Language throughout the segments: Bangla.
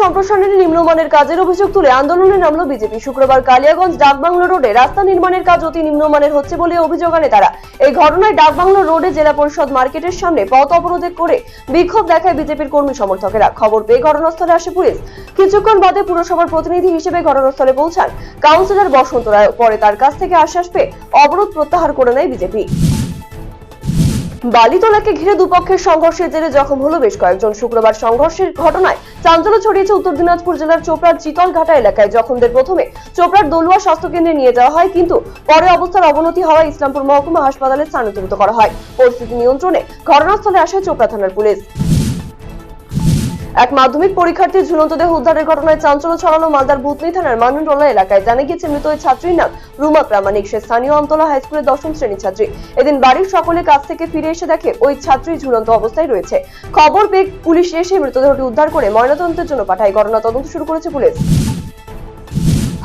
সম্প্রসারণের নিম্নমানের কাজের অভিযোগ তুলে আন্দোলনে নামলো বিজেপি। শুক্রবার কালিয়াগঞ্জ ডাকবাংলো রোডে রাস্তা নির্মাণের কাজ অতি নিম্নমানের হচ্ছে বলে অভিযোগ আনে তারা। এই ঘটনায় ডাকবাংলো রোডে জেলা পরিষদ মার্কেটের সামনে পথ অবরোধ করে বিক্ষোভ দেখায় বিজেপির কর্মী সমর্থকেরা। খবর পেয়ে ঘটনাস্থলে আসে পুলিশ। কিছুক্ষণ বাদে পুরসভার প্রতিনিধি হিসেবে ঘটনাস্থলে পৌঁছান কাউন্সিলর বসন্ত রায়। পরে তার কাছ থেকে আশ্বাস পেয়ে অবরোধ প্রত্যাহার করে নেয় বিজেপি। বালিতলাকে ঘিরে দুপক্ষের সংঘর্ষের জেরে জখম হলো বেশ কয়েকজন। শুক্রবার সংঘর্ষের ঘটনায় চাঞ্চল্য ছড়িয়েছে উত্তর দিনাজপুর জেলার চোপড়ার চিতলঘাটা এলাকায়। জখমদের প্রথমে চোপড়ার দলুয়া স্বাস্থ্য কেন্দ্রে নিয়ে যাওয়া হয়, কিন্তু পরে অবস্থার অবনতি হওয়ায় ইসলামপুর মহকুমা হাসপাতালে স্থানান্তরিত করা হয়। পরিস্থিতি নিয়ন্ত্রণে ঘটনাস্থলে আসে চোপড়া থানার পুলিশ। এক মাধ্যমিক পরীক্ষার্থীর ঝুলন্ত দেহ উদ্ধারের ঘটনায় চাঞ্চল্য ছড়ানো মালদার ভূতনি থানার মানুনটোলা এলাকায়। জানা গিয়েছে, মৃত ওই ছাত্রীর নাম রুমা প্রামাণিক। সে স্থানীয় অন্তলা হাইস্কুলের দশম শ্রেণির ছাত্রী। এদিন বাড়ির সকলে কাছ থেকে ফিরে এসে দেখে ওই ছাত্রী ঝুলন্ত অবস্থায় রয়েছে। খবর পেয়ে পুলিশ এসে মৃতদেহটি উদ্ধার করে ময়নাতদন্তের জন্য পাঠায়। ঘটনা তদন্ত শুরু করেছে পুলিশ।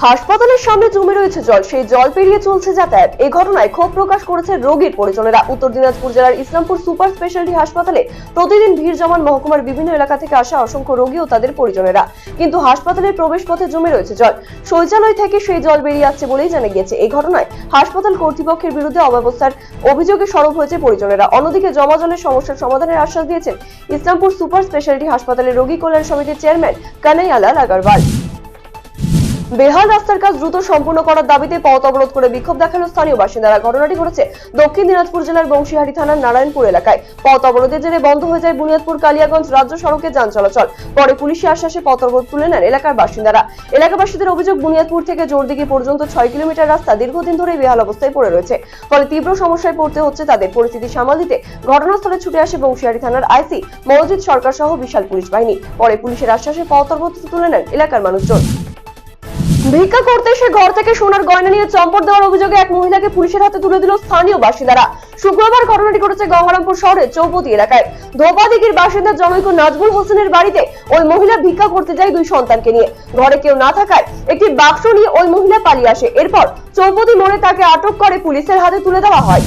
হাসপাতালের সামনে জমে রয়েছে জল। সেই জল পেরিয়ে চলছে যাতায়াত। এই ঘটনায় ক্ষোভ প্রকাশ করেছে রোগীর পরিজনেরা। উত্তর দিনাজপুর জেলার ইসলামপুর সুপার স্পেশালিটি হাসপাতালে প্রতিদিন ভিড় জমান মহকুমার বিভিন্ন এলাকা থেকে আসা অসংখ্য রোগী ও তাদের পরিজনেরা। কিন্তু হাসপাতালের প্রবেশ পথে জমে রয়েছে জল। শৌচালয় থেকে সেই জল বেরিয়ে আসছে বলেই জানা গিয়েছে। এই ঘটনায় হাসপাতাল কর্তৃপক্ষের বিরুদ্ধে অব্যবস্থার অভিযোগে সরব হয়েছে পরিজনেরা। অন্যদিকে জমা জলের সমস্যার সমাধানের আশ্বাস দিয়েছেন ইসলামপুর সুপার স্পেশালিটি হাসপাতালের রোগী কল্যাণ সমিতির চেয়ারম্যান কানাইয়ালাল আগারওয়াল। বেহাল রাস্তার কাজ দ্রুত সম্পূর্ণ করার দাবিতে পথ অবরোধ করে বিক্ষোভ দেখাল স্থানীয় বাসিন্দারা। ঘটনাটি ঘটেছে দক্ষিণ দিনাজপুর জেলার বংশীহারি থানার নারায়ণপুর এলাকায়। পথ অবরোধের জেরে বন্ধ হয়ে যায় বুনিয়াদপুর, কালিয়াগঞ্জ রাজ্য সড়কে যান চলাচল। পরে পুলিশি আশ্বাসে পথ অবরোধ তুলে নেন এলাকার বাসিন্দারা। এলাকাবাসীদের অভিযোগ, বুনিয়াদপুর থেকে জোরদিঘি পর্যন্ত ছয় কিলোমিটার রাস্তা দীর্ঘদিন ধরে বেহাল অবস্থায় পড়ে রয়েছে। ফলে তীব্র সমস্যায় পড়তে হচ্ছে তাদের। পরিস্থিতি সামাল দিতে ঘটনাস্থলে ছুটে আসে বংশীহারি থানার আইসি মওজিদ সরকার সহ বিশাল পুলিশ বাহিনী। পরে পুলিশের আশ্বাসে পথ অবরোধ তুলে নেন এলাকার মানুষজন। ভিক্ষা করতে এসে ঘর থেকে সোনার গয়না নিয়ে চম্পট দেওয়ার অভিযোগে এক মহিলাকে পুলিশের হাতে তুলে দিল স্থানীয় বাসিন্দারা। শুক্রবার ঘটনাটি ঘটেছে গঙ্গারামপুর শহরে চৌপতি এলাকায়। ধোপাদিঘির বাসিন্দা জনৈক নাজবুল হোসেনের বাড়িতে ওই মহিলা ভিক্ষা করতে যায় দুই সন্তানকে নিয়ে। ঘরে কেউ না থাকায় একটি বাক্স নিয়ে ওই মহিলা পালিয়ে আসে। এরপর চৌপতি মোড়ে তাকে আটক করে পুলিশের হাতে তুলে দেওয়া হয়।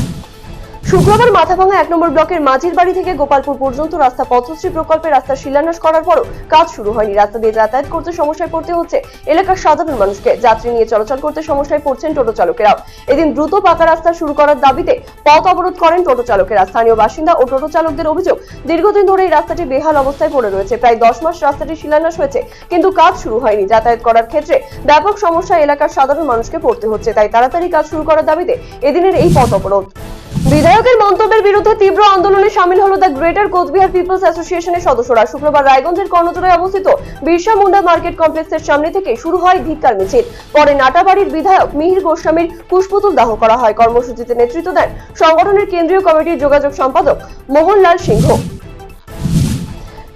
শুক্রবার মাথাভাঙা এক নম্বর ব্লকের মাঝির বাড়ি থেকে গোপালপুর পর্যন্ত রাস্তা পথশ্রী প্রকল্পে রাস্তার শিলান্যাস করার পরও কাজ শুরু হয়নি। রাস্তা দিয়ে যাতায়াত করতে সমস্যায় পড়তে হচ্ছে এলাকার সাধারণ মানুষকে। যাত্রী নিয়ে চলাচল করতে সমস্যায় পড়ছেন টোটো চালকেরাও। এদিন দ্রুত পাকা রাস্তা শুরু করার দাবিতে পথ অবরোধ করেন টোটো চালকেরা। স্থানীয় বাসিন্দা ও টোটো চালকদের অভিযোগ, দীর্ঘদিন ধরে এই রাস্তাটি বেহাল অবস্থায় পড়ে রয়েছে। প্রায় দশ মাস রাস্তাটি শিলান্যাস হয়েছে, কিন্তু কাজ শুরু হয়নি। যাতায়াত করার ক্ষেত্রে ব্যাপক সমস্যা এলাকার সাধারণ মানুষকে পড়তে হচ্ছে, তাই তাড়াতাড়ি কাজ শুরু করার দাবিতে এদিনের এই পথ অবরোধ। বিধায়কের মন্তব্যের বিরুদ্ধে তীব্র আন্দোলনে সামিল হলো দ্য গ্রেটার কোচবিহার পিপলস অ্যাসোসিয়েশনের সদস্যরা। শুক্রবার রায়গঞ্জের কর্ণজোড়ায় অবস্থিত বিরসা মুন্ডা মার্কেট কমপ্লেক্সের সামনে থেকে শুরু হয় ধিক্কার মিছিল। পরে নাটাবাড়ির বিধায়ক মিহির গোস্বামীর পুষ্পতুল দাহ করা হয়। কর্মসূচিতে নেতৃত্ব দেন সংগঠনের কেন্দ্রীয় কমিটির যোগাযোগ সম্পাদক মোহনলাল সিংহ।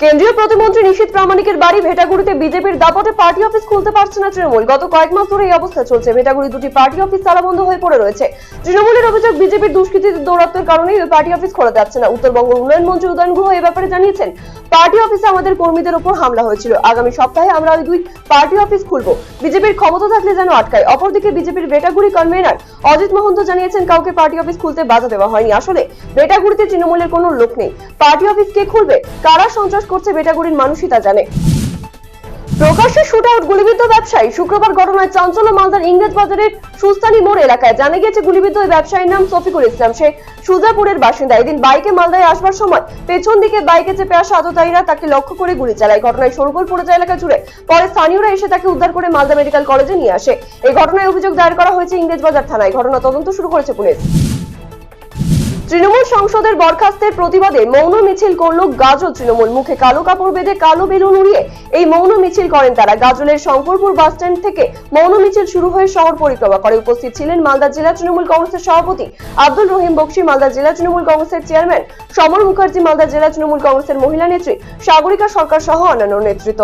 কেন্দ্রীয় প্রতিমন্ত্রী নিশীত প্রামাণিকের বাড়ি ভেটাগুড়িতে বিজেপির দাপটে পার্টি অফিস খুলতে পারছে না তৃণমূল। গত কয়েক মাস ধরে এই অবস্থা চলছে। ভেটাগুড়ি দুটি পার্টি অফিস তালাবন্ধ হয়ে পড়ে রয়েছে। তৃণমূলের অভিযোগ, বিজেপির দুষ্কৃতীদের দৌরাত্মের কারণে পার্টি অফিস খোলা যাচ্ছে না। উত্তরবঙ্গ উন্নয়ন মন্ত্রী উদয়ন গুহ এ ব্যাপারে জানিয়েছেন পার্টি অফিসে আমাদের কর্মীদের উপর হামলা হয়েছিল। আগামী সপ্তাহে আমরা ওই দুই পার্টি অফিস খুলবো। বিজেপির ক্ষমতা থাকলে যেন আটকায়। অপরদিকে বিজেপির বেটাগুড়ি কনভেনার অজিত মহন্ত জানিয়েছেন, কাউকে পার্টি অফিস খুলতে বাধা দেওয়া হয়নি। আসলে বেটাগুড়িতে তৃণমূলের কোনো লোক নেই। পার্টি অফিস কে খুলবে? কারা সন্ত্রাস করছে বেটাগুড়ির মানুষই তা জানে। প্রকাশ্যে শুট আউট গুলিবিদ্ধ ব্যবসায়ী শুক্রবার ঘটনায় চাঞ্চল্য মালদার ইংরেজ বাজারের সুস্তানি মোড় এলাকায় জানা গিয়েছে গুলিবিদ্ধ ওই ব্যবসায়ীর নাম শফিকুল ইসলাম। সে সুজাপুরের বাসিন্দা। এদিন বাইকে মালদায় আসবার সময় পেছন দিকে বাইকে চেপে আসা আততায়ীরা তাকে লক্ষ্য করে গুলি চালায়। ঘটনায় সরগোল পড়ে যায় এলাকা জুড়ে পরে স্থানীয়রা এসে তাকে উদ্ধার করে মালদা মেডিকেল কলেজে নিয়ে আসে। এই ঘটনায় অভিযোগ দায়ের করা হয়েছে ইংরেজ বাজার থানায়। ঘটনা তদন্ত শুরু করেছে পুলিশ। তৃণমূল সংসদের বরখাস্তের প্রতিবাদে মৌন মিছিল করল গাজল তৃণমূল। মুখে কালো কাপড় বেঁধে কালো বেলুন উড়িয়ে এই মৌন মিছিল করেন তারা। গাজলের শঙ্করপুর বাস স্ট্যান্ড থেকে মৌন মিছিল শুরু হয়ে শহর পরিক্রমা করে। উপস্থিত ছিলেন মালদা জেলা তৃণমূল কংগ্রেসের সভাপতি আব্দুল রহিম বক্সি, মালদা জেলা তৃণমূল কংগ্রেসের চেয়ারম্যান সমর মুখার্জি, মালদা জেলা তৃণমূল কংগ্রেসের মহিলা নেত্রী, সাগরিকা সরকার সহ অন্যান্য নেতৃত্ব।